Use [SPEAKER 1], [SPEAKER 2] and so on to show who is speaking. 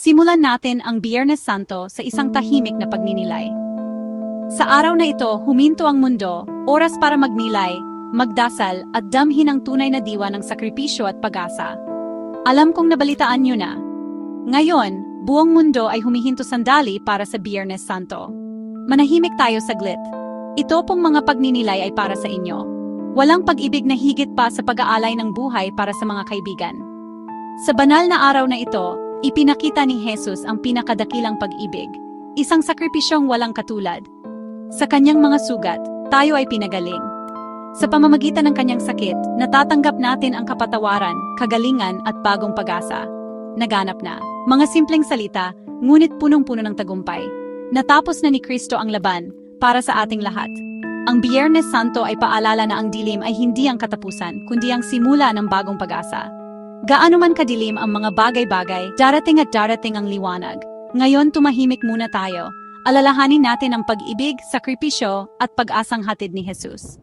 [SPEAKER 1] Simulan natin ang Biyernes Santo sa isang tahimik na pagninilay. Sa araw na ito, huminto ang mundo, oras para magnilay, magdasal at damhin ang tunay na diwa ng sakripisyo at pag-asa. Alam kong nabalitaan nyo na. Ngayon, buong mundo ay humihinto sandali para sa Biyernes Santo. Manahimik tayo saglit. Ito pong mga pagninilay ay para sa inyo. Walang pag-ibig na higit pa sa pag-aalay ng buhay para sa mga kaibigan. Sa banal na araw na ito, ipinakita ni Jesus ang pinakadakilang pag-ibig, isang sakripisyong walang katulad. Sa kanyang mga sugat, tayo ay pinagaling. Sa pamamagitan ng kanyang sakit, natatanggap natin ang kapatawaran, kagalingan at bagong pag-asa. Naganap na. Mga simpleng salita, ngunit punong-puno ng tagumpay. Natapos na ni Kristo ang laban para sa ating lahat. Ang Biyernes Santo ay paalala na ang dilim ay hindi ang katapusan, kundi ang simula ng bagong pag-asa. Gaano man kadilim ang mga bagay-bagay, darating at darating ang liwanag. Ngayon tumahimik muna tayo. Alalahanin natin ang pag-ibig, sakripisyo at pag-asang hatid ni Jesus.